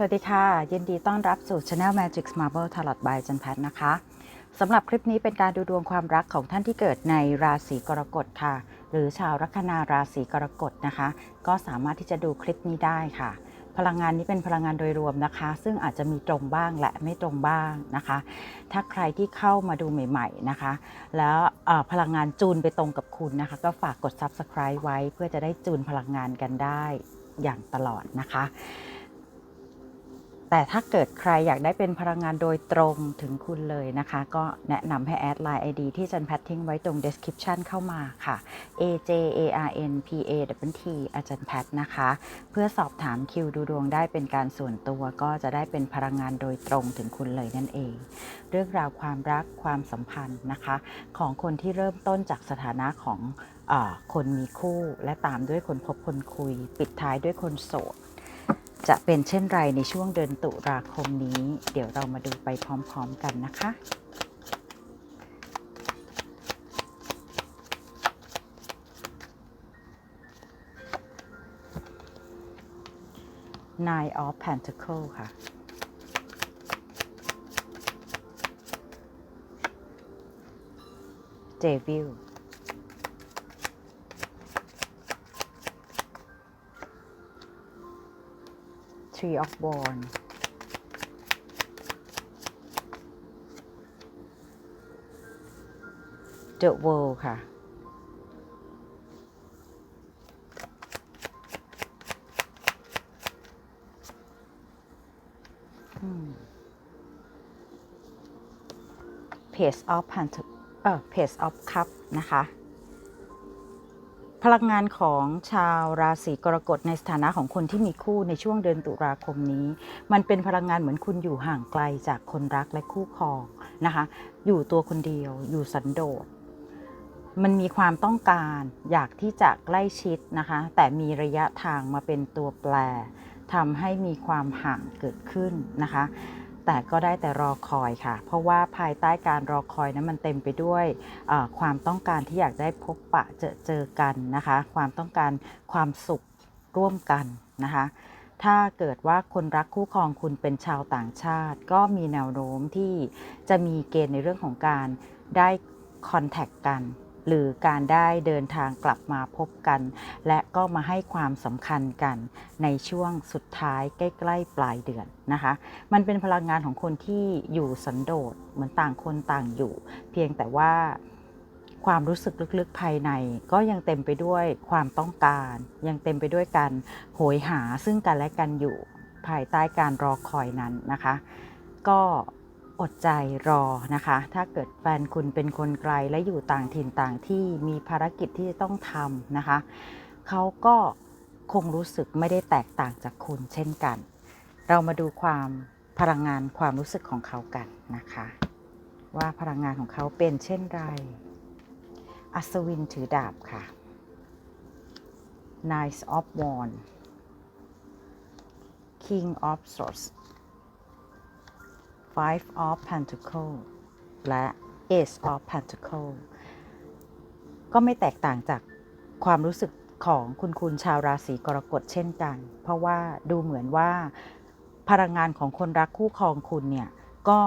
สวัสดีค่ะ ยินดีต้อนรับสู่ Channel Magic Marble Tarot by จันแพทนะคะสำหรับคลิปนี้เป็นการดูดวงความรักของท่านที่เกิดในราศีกรกฎค่ะ หรือชาวลัคนาราศีกรกฎนะคะ ก็สามารถที่จะดูคลิปนี้ได้ค่ะ พลังงานนี้เป็นพลังงานโดยรวมนะคะ ซึ่งอาจจะมีตรงบ้างและไม่ตรงบ้างนะคะ ถ้าใครที่เข้ามาดูใหม่ ๆนะคะ แล้วพลังงานจูนไปตรงกับคุณนะคะ ก็ฝากกด Subscribe ไว้เพื่อจะได้จูนพลังงานกันได้อย่างตลอดนะคะ แต่ถ้าเกิดใครอยากได้เป็นพลังงานโดยตรงถึงคุณเลยนะคะ ก็แนะนำให้แอดไลน์ ID ที่จันแพททิ้งไว้ตรง description เข้ามาค่ะ A J A R N P A W T อาจารย์แพทนะคะ เพื่อสอบถามคิวดูดวงได้เป็นการส่วนตัวก็จะได้เป็นพลังงานโดยตรงถึงคุณเลยนั่นเอง เรื่องราวความรักความสัมพันธ์นะคะ ของคนที่เริ่มต้นจากสถานะของอคนมีคู่ และตามด้วยคนพบคนคุย ปิดท้ายด้วยคนโสด จะเป็นเช่นไรในช่วงเดือนตุลาคมนี้ เดี๋ยวเรามาดูไปพร้อมๆกันนะคะ Nine of Pentacle ค่ะ Devil Tree of Born The World ค่ะ Page of Pant เอ่อ Page of Cup นะคะ พลังงานของชาวราศีกรกฎในสถานะของคนที่มีคู่ในช่วงเดือนตุลาคมนี้ มันเป็นพลังงานเหมือนคุณอยู่ห่างไกลจากคนรักและคู่ครองนะคะ อยู่ตัวคนเดียว อยู่สันโดษ มันมีความต้องการอยากที่จะใกล้ชิดนะคะ แต่มีระยะทางมาเป็นตัวแปรทำให้มีความห่างเกิดขึ้นนะคะ แต่ก็ได้แต่รอคอยค่ะ เพราะว่าภายใต้การรอคอยนั้นมันเต็มไปด้วยความต้องการที่อยากได้พบปะเจอเจอกันนะคะ ความต้องการความสุขร่วมกันนะคะถ้าเกิดว่าคนรักคู่ครองคุณเป็นชาวต่างชาติ ก็มีแนวโน้มที่จะมีเกณฑ์ในเรื่องของการได้คอนแทคกัน หรือการได้เดินทางกลับมาพบกัน และก็มาให้ความสำคัญกันในช่วงสุดท้ายใกล้ๆปลายเดือนนะคะ มันเป็นพลังงานของคนที่อยู่สันโดษเหมือนต่างคนต่างอยู่ เพียงแต่ว่าความรู้สึกลึกๆภายในก็ยังเต็มไปด้วยความต้องการ ยังเต็มไปด้วยการโหยหาซึ่งกันและกันอยู่ภายใต้การรอคอยนั้นนะคะ ก็ อดใจรอนะคะ ถ้าเกิดแฟนคุณเป็นคนไกลและอยู่ต่างถิ่นต่างที่มีภารกิจที่จะต้องทำนะคะ เขาก็คงรู้สึกไม่ได้แตกต่างจากคุณเช่นกัน เรามาดูความพลังงานความรู้สึกของเขากันนะคะ ว่าพลังงานของเขาเป็นเช่นไร อัศวินถือดาบค่ะ Knight of Wands King of Swords Five of Pentacles และ Ace of Pentacles ก็ไม่แตกต่างจากความรู้สึกของคุณคุณชาวราศีกรกฎเช่นกัน เพราะว่าดูเหมือนว่าพลังงานของคนรักคู่ครองคุณเนี่ยก็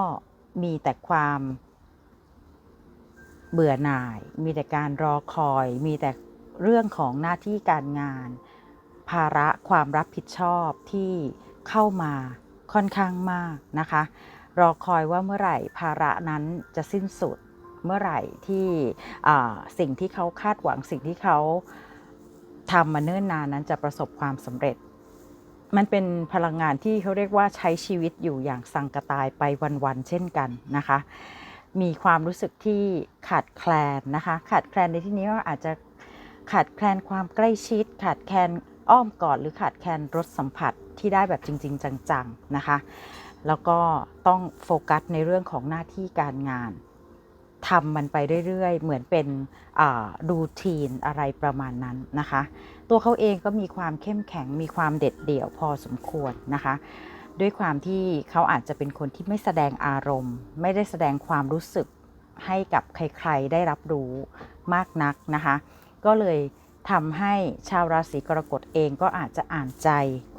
มีแต่ความเบื่อหน่าย มีแต่การรอคอย มีแต่เรื่องของหน้าที่การงาน ภาระความรับผิดชอบที่เข้ามาค่อนข้างมากนะคะ รอคอยว่าเมื่อไหร่ภาระนั้นจะสิ้นสุดเมื่อไหร่ที่สิ่งที่เขาคาดหวังสิ่งที่เขาทำมาเนิ่นนานนั้นจะประสบความสำเร็จ มันเป็นพลังงานที่เขาเรียกว่าใช้ชีวิตอยู่อย่างสังกตายไปวันๆเช่นกันนะคะ มีความรู้สึกที่ขาดแคลนนะคะ ขาดแคลนในที่นี้ก็อาจจะขาดแคลนความใกล้ชิด ขาดแคลนอ้อมกอดหรือขาดแคลนรสสัมผัสที่ได้แบบจริง ๆ จังๆนะคะ แล้วก็ต้องโฟกัสในเรื่องของหน้าที่การงานทำมันไปเรื่อยๆ เหมือนเป็นรูทีนอะไรประมาณนั้นนะคะ ตัวเขาเองก็มีความเข้มแข็งมีความเด็ดเดี่ยวพอสมควรนะคะ ด้วยความที่เขาอาจจะเป็นคนที่ไม่แสดงอารมณ์ ไม่ได้แสดงความรู้สึกให้กับใครๆได้รับรู้มากนักนะคะ ก็เลย ทำให้ชาวราศีกรกฎเองก็อาจจะอ่านใจ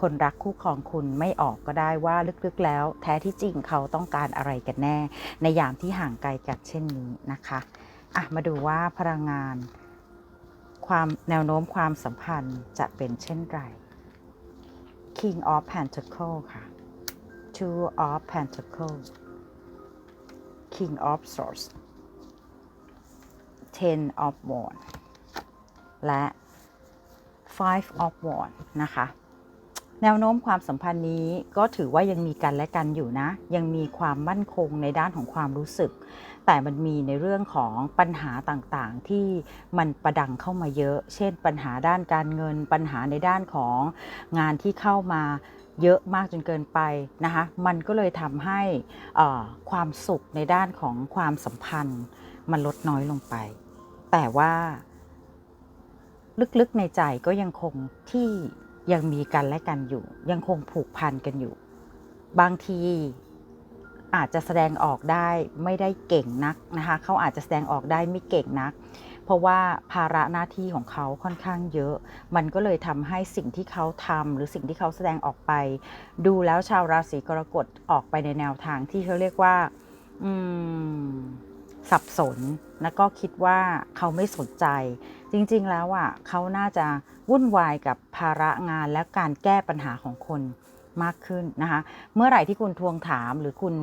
คนรักคู่ครองคุณไม่ออกก็ได้ว่าลึกๆแล้ว แท้ที่จริงเขาต้องการอะไรกันแน่ ในยามที่ห่างไกลกันเช่นนี้นะคะอะมาดูว่าพลังงาน ความแนวโน้มความสัมพันธ์จะเป็นเช่นไร King of Pentacle ค่ะ Two of Pentacle King of Swords Ten of Wands และ Five of Wands นะคะ แนวโน้มความสัมพันธ์นี้ก็ถือว่ายังมีกันและกันอยู่นะ ยังมีความมั่นคงในด้านของความรู้สึก แต่มันมีในเรื่องของปัญหาต่างๆ ที่มันประดังเข้ามาเยอะ เช่น ปัญหาด้านการเงิน ปัญหาในด้านของงานที่เข้ามาเยอะมากจนเกินไปนะคะ มันก็เลยทำให้ความสุขในด้านของความสัมพันธ์ มันลดน้อยลงไป แต่ว่า ลึกๆในใจก็ยังคงที่ยังมีกันและกันอยู่ ยังคงผูกพันกันอยู่ บางทีอาจจะแสดงออกได้ไม่ได้เก่งนักนะคะเขาอาจจะแสดงออกได้ไม่เก่งนัก เพราะว่าภาระหน้าที่ของเขาค่อนข้างเยอะ มันก็เลยทำให้สิ่งที่เขาทำหรือสิ่งที่เขาแสดงออกไป ดูแล้วชาวราศีกรกฎออกไปในแนวทางที่เขาเรียกว่า อืม สับสน แล้วก็คิดว่าเขาไม่สนใจ จริงๆแล้วอะเขาน่าจะวุ่นวายกับภาระงานและการแก้ปัญหาของคนมากขึ้นนะคะ เมื่อไหร่ที่คุณทวงถามหรือคุณ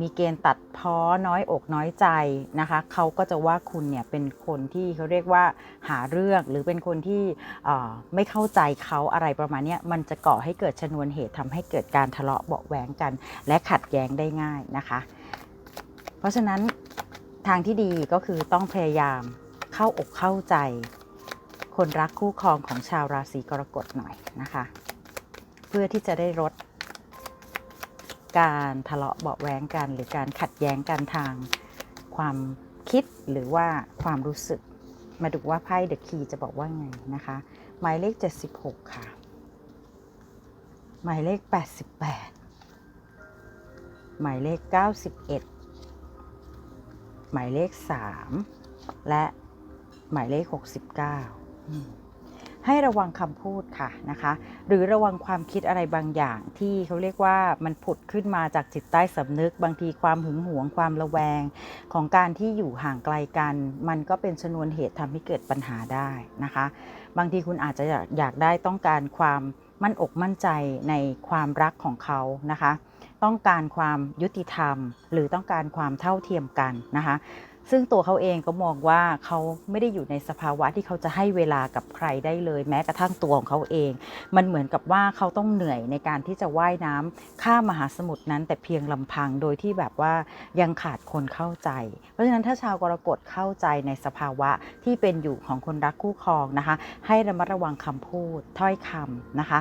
มีเกณฑ์ตัดพ้อน้อยอกน้อยใจนะคะเขาก็จะว่าคุณเนี่ยเป็นคนที่เขาเรียกว่าหาเรื่องหรือเป็นคนที่ไม่เข้าใจเขาอะไรประมาณนี้มันจะก่อให้เกิดชนวนเหตุทำให้เกิดการทะเลาะเบาะแหวงกัน และขัดแย้งได้ง่ายนะคะ เพราะฉะนั้น ทางที่ดีก็คือต้องพยายามเข้าอกเข้าใจ คนรักคู่ครองของชาวราศีกรกฎหน่อยนะคะ เพื่อที่จะได้ลดการทะเลาะเบาะแว้งกัน หรือการขัดแย้งกันทางความคิดหรือว่าความรู้สึก มาดูว่าไพ่เดอะคีจะบอกว่าไงนะคะ หมายเลข 76 ค่ะ หมายเลข 88 หมายเลข 91 หมายเลข 3 และหมายเลข 69 ให้ระวังคำพูดค่ะนะคะ หรือระวังความคิดอะไรบางอย่างที่เขาเรียกว่ามันผุดขึ้นมาจากจิตใต้สำนึก บางทีความหึงหวงความระแวง ของการที่อยู่ห่างไกลกัน มันก็เป็นชนวนเหตุทำให้เกิดปัญหาได้นะคะ บางทีคุณอาจจะอยากได้ต้องการความมั่นอกมั่นใจในความรักของเขานะคะ ต้องการความยุติธรรม หรือต้องการความเท่าเทียมกันนะคะ ซึ่งตัวเขาเองก็มองว่าเขาไม่ได้อยู่ในสภาวะที่เขาจะให้เวลากับใครได้เลย แม้กระทั่งตัวของเขาเอง มันเหมือนกับว่าเขาต้องเหนื่อยในการที่จะว่ายน้ำข้ามมหาสมุทรนั้น แต่เพียงลำพังโดยที่แบบว่ายังขาดคนเข้าใจ เพราะฉะนั้นถ้าชาวกรกฎเข้าใจในสภาวะที่เป็นอยู่ของคนรักคู่ครองนะคะ ให้ระมัดระวังคำพูดถ้อยคำนะคะ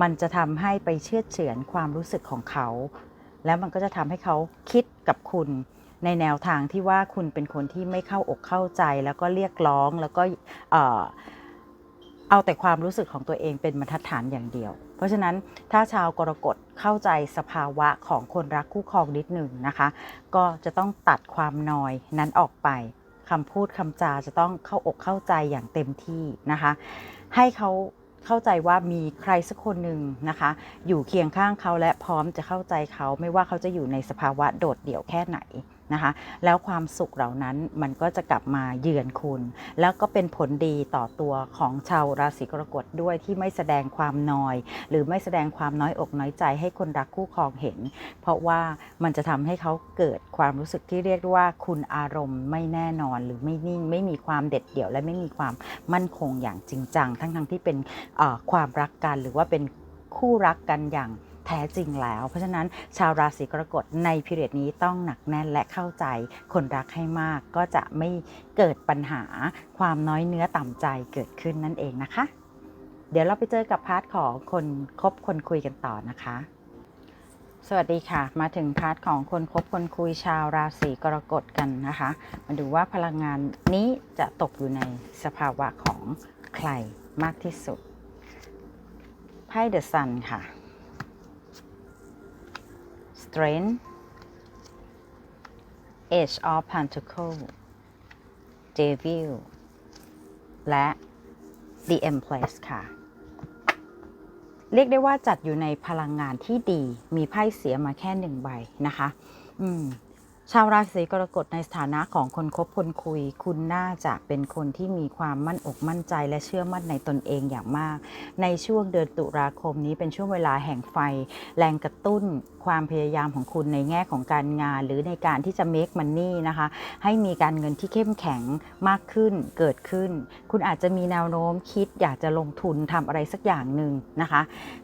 มันจะทำให้ไปเชื่อเฉือนความรู้สึกของเขา แล้วมันก็จะทำให้เขาคิดกับคุณ ในแนวทางที่ว่าคุณเป็นคนที่ไม่เข้าอกเข้าใจ แล้วก็เรียกร้องแล้วก็เอาแต่ความรู้สึกของตัวเองเป็นบรรทัดฐานอย่างเดียว เพราะฉะนั้นถ้าชาวกรกฎเข้าใจสภาวะของคนรักคู่ครองนิดหนึ่งนะคะ ก็จะต้องตัดความนอยนั้นออกไปคำพูดคำจาจะต้องเข้าอกเข้าใจอย่างเต็มที่นะคะ ให้เขาเข้าใจว่ามีใครสักคนหนึ่งนะคะ อยู่เคียงข้างเขาและพร้อมจะเข้าใจเขาไม่ว่าเขาจะอยู่ในสภาวะโดดเดี่ยวแค่ไหน นะคะ แล้วความสุขเหล่านั้นมันก็จะกลับมาเยือนคุณ แล้วก็เป็นผลดีต่อตัวของชาวราศีกรกฎด้วยที่ไม่แสดงความนอย หรือไม่แสดงความน้อยอกน้อยใจให้คนรักคู่ครองเห็น เพราะว่ามันจะทำให้เขาเกิดความรู้สึกที่เรียกว่าคุณอารมณ์ไม่แน่นอนหรือไม่นิ่ง ไม่มีความเด็ดเดี่ยวและไม่มีความมั่นคงอย่างจริงจัง ทั้งๆทที่เป็นความรักกันหรือว่าเป็นคู่รักกันอย่าง แท้จริงแล้ว เพราะฉะนั้นชาวราศีกรกฎในพิเรดนี้ต้องหนักแน่นและเข้าใจ คนรักให้มากก็จะไม่เกิดปัญหาความน้อยเนื้อต่ำใจเกิดขึ้นนั่นเองนะคะ เดี๋ยวเราไปเจอกับพาร์ทของคนคบคนคุยกันต่อนะคะสวัสดีค่ะ มาถึงพาร์ทของคนคบคนคุยชาวราศีกรกฎกันนะคะ มาดูว่าพลังงานนี้จะตกอยู่ในสภาวะของใครมากที่สุดไพ่เดอะซันค่ะ Strength Age of Pentacle Devil และ The Empress ค่ะ เรียกได้ว่าจัดอยู่ในพลังงานที่ดี มีไพ่เสียมาแค่หนึ่งใบนะคะ อืม ชาวราศีกรกฎในสถานะของคนคบคนคุย คุณน่าจะเป็นคนที่มีความมั่นอกมั่นใจและเชื่อมั่นในตนเองอย่างมาก ในช่วงเดือนตุลาคมนี้เป็นช่วงเวลาแห่งไฟ แรงกระตุ้นความพยายามของคุณในแง่ของการงาน หรือในการที่จะ make money นะคะ ให้มีการเงินที่เข้มแข็งมากขึ้นเกิดขึ้น คุณอาจจะมีแนวโน้มคิดอยากจะลงทุนทำอะไรสักอย่างหนึ่งนะคะ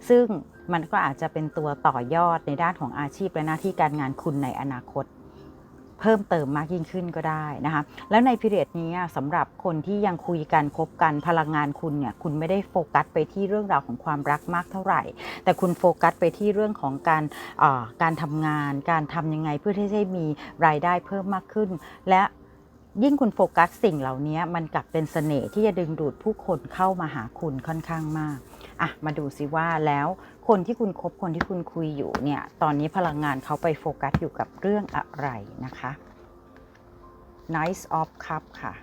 ซึ่งมันก็อาจจะเป็นตัวต่อยอดในด้านของอาชีพและหน้าที่การงานคุณในอนาคต เพิ่มเติมมากยิ่งขึ้นก็ได้นะคะแล้วในพิเรียดนี้สำหรับคนที่ยังคุยกันคบกันพลังงานคุณเนี่ยคุณไม่ได้โฟกัสไปที่เรื่องราวของความรักมากเท่าไหร่ แต่คุณโฟกัสไปที่เรื่องของการการทำงาน การทำยังไงเพื่อที่จะมีรายได้เพิ่มมากขึ้น และ ยิ่งคุณโฟกัสสิ่งเหล่านี้มันกลับเป็นเสน่ห์ที่จะดึงดูดผู้คนเข้ามาหาคุณค่อนข้างมากอะมาดูสิว่าแล้วคนที่คุณคบคนที่คุณคุยอยู่เนี่ยตอนนี้พลังงานเขาไปโฟกัสอยู่กับเรื่องอะไรนะคะ Nice of Cup ค่ะ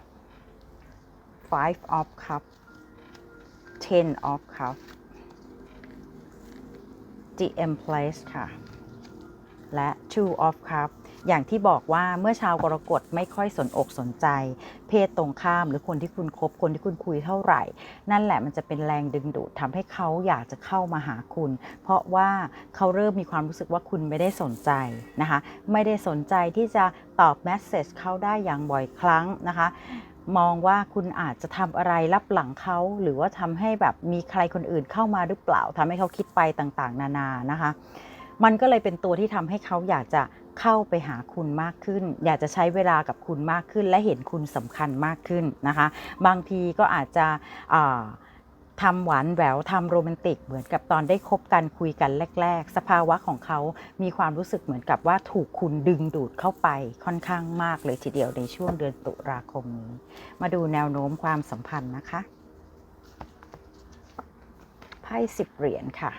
Five of Cup Ten of Cup The Empress ค่ะ และ Two of Cup อย่างที่บอกว่าเมื่อชาวกรกฎไม่ค่อยสนอกสนใจ เพศตรงข้ามหรือคนที่คุณคบคนที่คุณคุยเท่าไหร่ นั่นแหละมันจะเป็นแรงดึงดูดทำให้เขาอยากจะเข้ามาหาคุณ เพราะว่าเขาเริ่มมีความรู้สึกว่าคุณไม่ได้สนใจนะคะไม่ได้สนใจที่จะตอบแมสเซจเขาได้อย่างบ่อยครั้งนะคะมองว่าคุณอาจจะทำอะไรรับหลังเขาหรือว่าทำให้แบบมีใครคนอื่นเข้ามาหรือเปล่าทำให้เขาคิดไปต่างๆ นานานะคะ มันก็เลยเป็นตัวที่ทำให้เขาอยากจะ เข้าไปหาคุณมากขึ้น อยากจะใช้เวลากับคุณมากขึ้น และเห็นคุณสำคัญมากขึ้นนะคะ บางทีก็อาจจะอ่าทำหวานแหววทำโรแมนติกเหมือนกับตอนได้คบกันคุยกันแรก ๆ สภาวะของเขามีความรู้สึกเหมือนกับว่าถูกคุณดึงดูดเข้าไปค่อนข้างมากเลยทีเดียวในช่วงเดือนตุลาคมนี้ มาดูแนวโน้มความสัมพันธ์นะคะไพ่สิบเหรียญค่ะ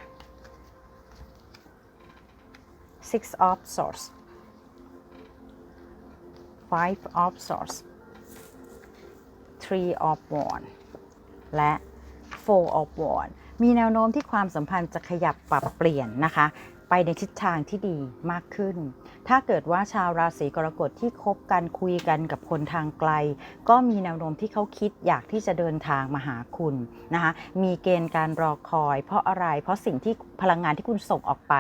Six of Swords Five of Swords Three of Wands และ Four of Wands มีแนวโน้มที่ความสัมพันธ์จะขยับปรับเปลี่ยนนะคะ ไปในทิศทางที่ดีมากขึ้น ถ้าเกิดว่าชาวราศีกรกฎที่คบกันคุยกันกับคนทางไกล ก็มีแนวโน้มที่เขาคิดอยากที่จะเดินทางมาหาคุณนะคะมีเกณฑ์การรอคอย เพราะอะไร เพราะสิ่งที่พลังงานที่คุณส่งออกไป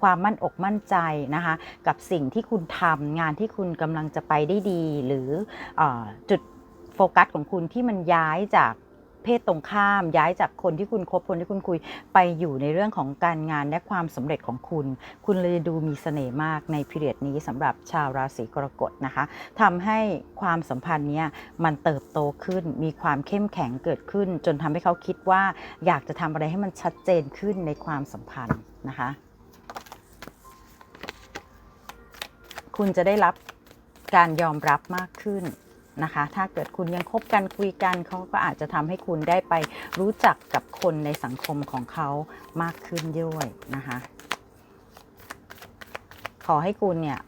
ความมั่นอกมั่นใจนะคะกับสิ่งที่คุณทำงานที่คุณกำลังจะไปได้ดี หรือเออจุดโฟกัสของคุณที่มันย้ายจาก เพศตรงข้าม ย้ายจากคนที่คุณคบคนที่คุณคุยไปอยู่ในเรื่องของการงานและความสำเร็จของคุณ คุณเลยดูมีเสน่ห์มากในพิเรียดนี้สำหรับชาวราศีกรกฎนะคะทำให้ความสัมพันธ์เนี้ยมันเติบโตขึ้นมีความเข้มแข็งเกิดขึ้น จนทำให้เขาคิดว่าอยากจะทำอะไรให้มันชัดเจนขึ้นในความสัมพันธ์นะคะคุณจะได้รับการยอมรับมากขึ้น นะคะ ถ้าเกิดคุณยังคบกันคุยกันเขาก็อาจจะทำให้คุณได้ไปรู้จักกับคนในสังคมของเขามากขึ้นด้วยนะคะ ขอให้คุณเนี่ย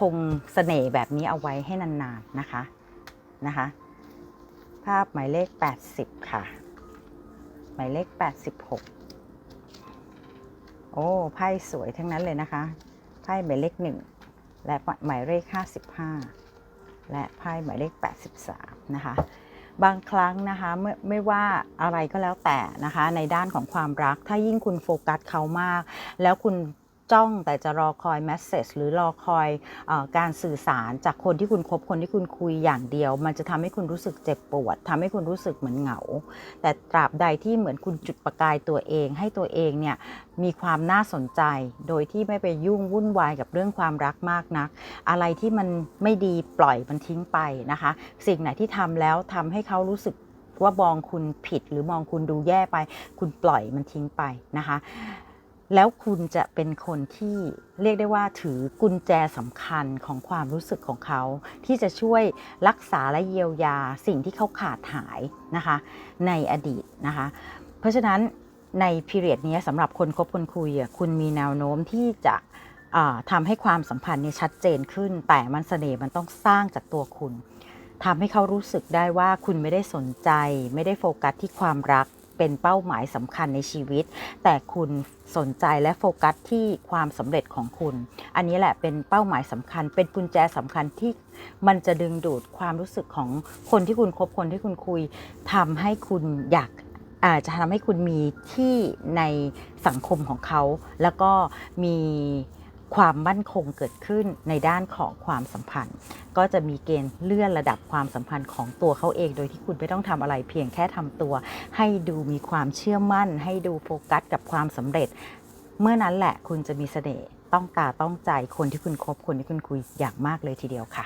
คงเสน่ห์แบบนี้เอาไว้ให้นานๆนะคะนะคะ ภาพหมายเลข 80 ค่ะ หมายเลข 86 โอ้ไพ่สวยทั้งนั้นเลยนะคะไพ่หมายเลข1และหมายเลข 55 และไพ่หมายเลข 83 นะคะ บางครั้งนะคะไม่ไม่ว่าอะไรก็แล้วแต่นะคะ ในด้านของความรัก ถ้ายิ่งคุณโฟกัสเขามาก แล้วคุณ จ้องแต่จะรอคอยแมสเซจหรือรอคอยอการสื่อสารจากคนที่คุณคบคนที่คุณคุยอย่างเดียว มันจะทำให้คุณรู้สึกเจ็บปวดทำให้คุณรู้สึกเหมือนเหงา แต่ตราบใดที่เหมือนคุณจุดประกายตัวเอง ให้ตัวเองเนี่ยมีความน่าสนใจ โดยที่ไม่ไปยุ่งวุ่นวายกับเรื่องความรักมากนัก อะไรที่มันไม่ดีปล่อยมันทิ้งไปนะคะ สิ่งไหนที่ทำแล้วทำให้เขารู้สึกว่ามองคุณผิดหรือมองคุณดูแย่ไป คุณปล่อยมันทิ้งไปนะคะ แล้วคุณจะเป็นคนที่เรียกได้ว่าถือกุญแจสำคัญของความรู้สึกของเขา ที่จะช่วยรักษาและเยียวยาสิ่งที่เขาขาดหายนะคะในอดีตนะคะ เพราะฉะนั้นในพีเรียดนี้สำหรับคนคบคนคุยอะคุณมีแนวโน้มที่จะอ่าทำให้ความสัมพันธ์เนี่ยชัดเจนขึ้น แต่มันเสน่ห์มันต้องสร้างจากตัวคุณทำให้เขารู้สึกได้ว่าคุณไม่ได้สนใจ ไม่ได้โฟกัสที่ความรัก เป็นเป้าหมายสำคัญในชีวิต แต่คุณสนใจและโฟกัสที่ความสำเร็จของคุณ อันนี้แหละเป็นเป้าหมายสำคัญ เป็นกุญแจสำคัญที่มันจะดึงดูดความรู้สึกของคนที่คุณคบคนที่คุณคุยทำให้คุณอยากอาจจะทำให้คุณมีที่ในสังคมของเขา แล้วก็มี ความมั่นคงเกิดขึ้นในด้านของความสัมพันธ์ ก็จะมีเกณฑ์เลื่อนระดับความสัมพันธ์ของตัวเขาเอง โดยที่คุณไม่ต้องทำอะไรเพียงแค่ทำตัว ให้ดูมีความเชื่อมั่น ให้ดูโฟกัสกับความสำเร็จ เมื่อนั้นแหละคุณจะมีเสน่ห์ต้องตาต้องใจคนที่คุณคบคนที่คุณคุยอย่างมากเลยทีเดียวค่ะ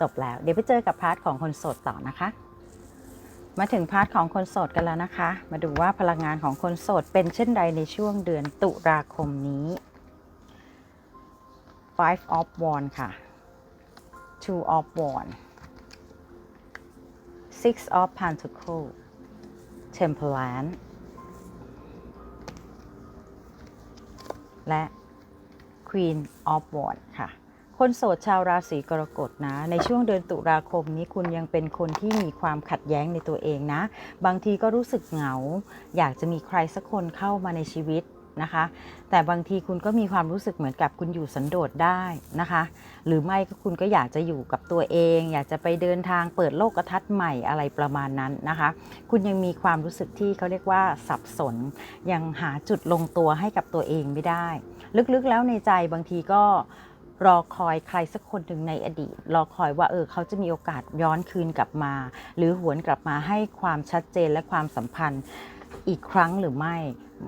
จบแล้วเดี๋ยวไปเจอกับพาร์ทของคนโสดต่อนะคะมาถึงพาร์ทของคนโสดกันแล้วนะคะ มาดูว่าพลังงานของคนโสดเป็นเช่นใดในช่วงเดือนตุลาคมนี้ five of wand ค่ะ two of wand six of pentacle temperance และ Queen of Wands ค่ะ คนโสดชาวราศีกรกฎนะ ในช่วงเดือนตุลาคมนี้คุณยังเป็นคนที่มีความขัดแย้งในตัวเองนะ บางทีก็รู้สึกเหงา อยากจะมีใครสักคนเข้ามาในชีวิต นะคะ แต่บางทีคุณก็มีความรู้สึกเหมือนกับคุณอยู่สันโดษได้นะคะ หรือไม่ก็คุณก็อยากจะอยู่กับตัวเอง อยากจะไปเดินทางเปิดโลกทัศน์ใหม่อะไรประมาณนั้นนะคะ คุณยังมีความรู้สึกที่เขาเรียกว่าสับสน ยังหาจุดลงตัวให้กับตัวเองไม่ได้ ลึกๆแล้วในใจบางทีก็รอคอยใครสักคนหนึ่งในอดีต รอคอยว่าเออเขาจะมีโอกาสย้อนคืนกลับมา หรือหวนกลับมาให้ความชัดเจนและความสัมพันธ์อีกครั้งหรือไม่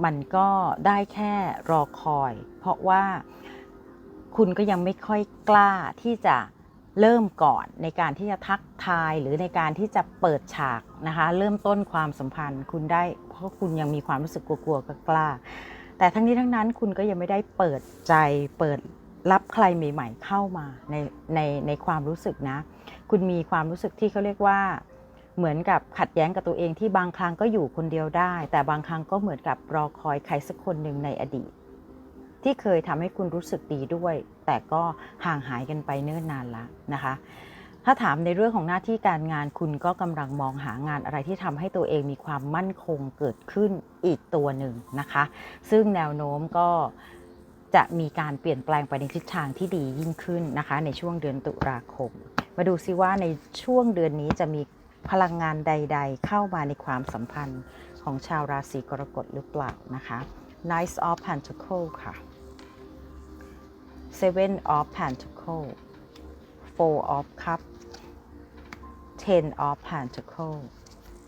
มันก็ได้แค่รอคอย เพราะว่าคุณก็ยังไม่ค่อยกล้าที่จะเริ่มก่อนในการที่จะทักทายหรือในการที่จะเปิดฉากนะคะเริ่มต้นความสัมพันธ์ คุณได้เพราะคุณยังมีความรู้สึกกลัวๆกล้า แต่ทั้งนี้ทั้งนั้นคุณก็ยังไม่ได้เปิดใจเปิดรับใครใหม่ ๆ เข้ามาในในในความรู้สึกนะ คุณมีความรู้สึกที่เขาเรียกว่า เหมือนกับขัดแย้งกับตัวเองที่บางครั้งก็อยู่คนเดียวได้ แต่บางครั้งก็เหมือนกับรอคอยใครสักคนหนึ่งในอดีต ที่เคยทำให้คุณรู้สึกดีด้วย แต่ก็ห่างหายกันไปเนิ่นนานแล้วนะคะ ถ้าถามในเรื่องของหน้าที่การงานคุณก็กำลังมองหางานอะไรที่ทำให้ตัวเองมีความมั่นคงเกิดขึ้นอีกตัวหนึ่งนะคะ ซึ่งแนวโน้มก็จะมีการเปลี่ยนแปลงไปในทิศทางที่ดียิ่งขึ้นนะคะ ในช่วงเดือนตุลาคม มาดูซิว่าในช่วงเดือนนี้จะมี พลังงานใด ๆ เข้ามาในความสัมพันธ์ของชาวราศีกรกฎหรือเปล่านะคะ Knight of Pentacle ค่ะ Seven of Pentacle Four of Cup Ten of Pentacle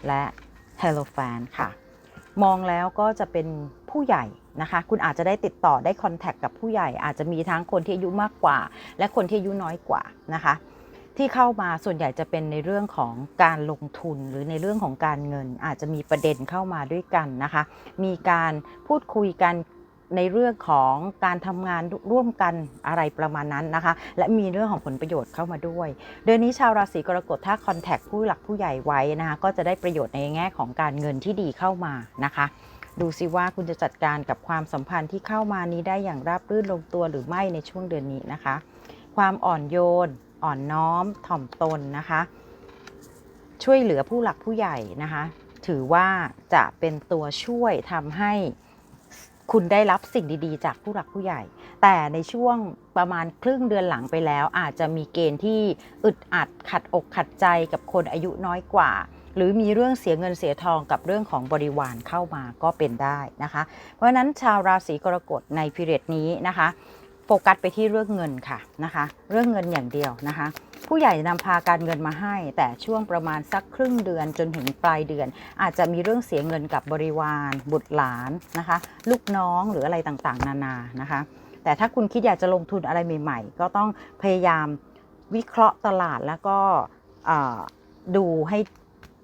และ h e l o p h a n t ค่ะ มองแล้วก็จะเป็นผู้ใหญ่นะคะ คุณอาจจะได้ติดต่อได้คอนแทคกับผู้ใหญ่ อาจจะมีทั้งคนที่อายุมากกว่า และคนที่อายุน้อยกว่านะคะ ที่เข้ามาส่วนใหญ่จะเป็นในเรื่องของการลงทุนหรือในเรื่องของการเงิน อาจจะมีประเด็นเข้ามาด้วยกันนะคะ มีการพูดคุยกันในเรื่องของการทำงานร่วมกันอะไรประมาณนั้นนะคะ และมีเรื่องของผลประโยชน์เข้ามาด้วย เดือนนี้ชาวราศีกรกฎถ้าคอนแทคผู้หลักผู้ใหญ่ไว้นะคะก็จะได้ประโยชน์ในแง่ของการเงินที่ดีเข้ามานะคะ ดูซิว่าคุณจะจัดการกับความสัมพันธ์ที่เข้ามานี้ได้อย่างราบรื่นลงตัวหรือไม่ในช่วงเดือนนี้นะคะ ความอ่อนโยน อ่อนน้อมถ่อมตนนะคะ ช่วยเหลือผู้หลักผู้ใหญ่นะคะ ถือว่าจะเป็นตัวช่วยทำให้คุณได้รับสิ่งดีๆ จากผู้หลักผู้ใหญ่ แต่ในช่วงประมาณครึ่งเดือนหลังไปแล้ว อาจจะมีเกณฑ์ที่อึดอัดขัดอกขัดใจกับคนอายุน้อยกว่า หรือมีเรื่องเสียเงินเสียทองกับเรื่องของบริวารเข้ามาก็เป็นได้นะคะ เพราะฉะนั้นชาวราศีกรกฎในพิเรดนี้นะคะ โฟกัสไปที่เรื่องเงินค่ะนะคะ เรื่องเงินอย่างเดียวนะคะ ผู้ใหญ่นำพาการเงินมาให้ แต่ช่วงประมาณสักครึ่งเดือนจนถึงปลายเดือน อาจจะมีเรื่องเสียเงินกับบริวาร บุตรหลานนะคะ ลูกน้องหรืออะไรต่างๆ นานานะคะ แต่ถ้าคุณคิดอยากจะลงทุนอะไรใหม่ ๆ ก็ต้องพยายามวิเคราะห์ตลาดแล้วก็ดูให้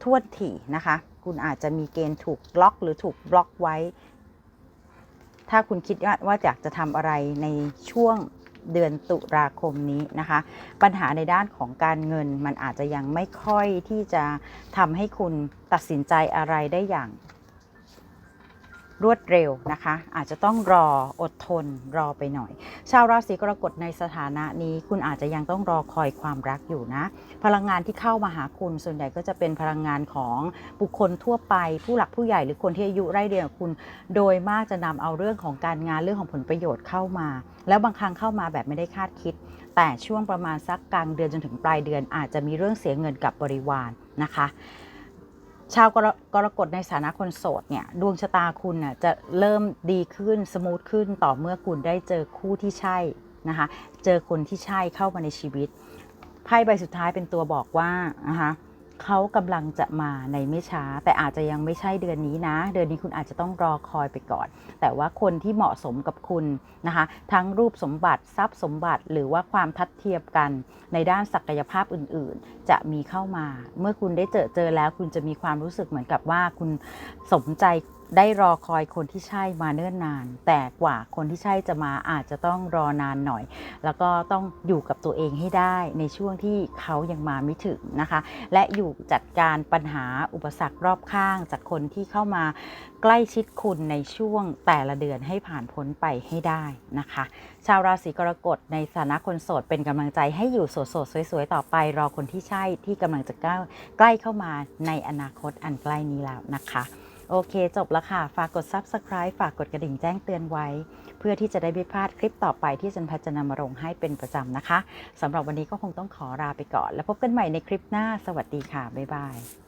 ท่วถี่นะคะ คุณอาจจะมีเกณฑ์ถูกล็อกหรือถูกบล็อกไว้ ถ้าคุณคิดว่าว่าอยากจะทำอะไรในช่วงเดือนตุลาคมนี้นะคะ ปัญหาในด้านของการเงินมันอาจจะยังไม่ค่อยที่จะทำให้คุณตัดสินใจอะไรได้อย่าง รวดเร็วนะคะ อาจจะต้องรออดทนรอไปหน่อย ชาวราศีกรกฎในสถานะนี้คุณอาจจะยังต้องรอคอยความรักอยู่นะ พลังงานที่เข้ามาหาคุณส่วนใหญ่ก็จะเป็นพลังงานของบุคคลทั่วไป ผู้หลักผู้ใหญ่หรือคนที่อายุไร่เดียวกับคุณ โดยมากจะนำเอาเรื่องของการงานเรื่องของผลประโยชน์เข้ามา แล้วบางครั้งเข้ามาแบบไม่ได้คาดคิด แต่ช่วงประมาณสักกลางเดือนจนถึงปลายเดือน อาจจะมีเรื่องเสียเงินกับบริวารนะคะ ชาวกรกรกฎในฐานะคนโสดเนี่ยดวงชะตาคุณน่ะจะเริ่มดีขึ้นสมูทขึ้นต่อเมื่อคุณได้เจอคู่ที่ใช่นะคะเจอคนที่ใช่เข้ามาในชีวิตไพ่ใบสุดท้ายเป็นตัวบอกว่านะคะ เขากำลังจะมาในไม่ช้า แต่อาจจะยังไม่ใช่เดือนนี้นะ เดือนนี้คุณอาจจะต้องรอคอยไปก่อน แต่ว่าคนที่เหมาะสมกับคุณนะคะ ทั้งรูปสมบัติทรัพย์สมบัติหรือว่าความทัดเทียมกันในด้านศักยภาพอื่นๆ จะมีเข้ามา เมื่อคุณได้เจอเจอแล้ว คุณจะมีความรู้สึกเหมือนกับว่าคุณสมใจ ได้รอคอยคนที่ใช่มาเนิ่นนาน แต่กว่าคนที่ใช่จะมาอาจจะต้องรอนานหน่อย แล้วก็ต้องอยู่กับตัวเองให้ได้ในช่วงที่เขายังมาไม่ถึงนะคะ และอยู่จัดการปัญหาอุปสรรครอบข้างจากคนที่เข้ามาใกล้ชิดคุณในช่วงแต่ละเดือนให้ผ่านพ้นไปให้ได้นะคะ ชาวราศีกรกฎในฐานะคนโสดเป็นกำลังใจให้อยู่โสดๆสวยๆต่อไป รอคนที่ใช่ที่กำลังจะใกล้เข้ามาในอนาคตอันใกล้นี้แล้วนะคะ โอเค จบแล้วค่ะ ฝากกด Subscribe ฝากกดกระดิ่งแจ้งเตือนไว้ เพื่อที่จะได้ไม่พลาดคลิปต่อไปที่จันพัชจนามรงให้เป็นประจำนะคะสำหรับวันนี้ก็คงต้องขอลาไปก่อน แล้วพบกันใหม่ในคลิปหน้า สวัสดีค่ะ บ๊ายบาย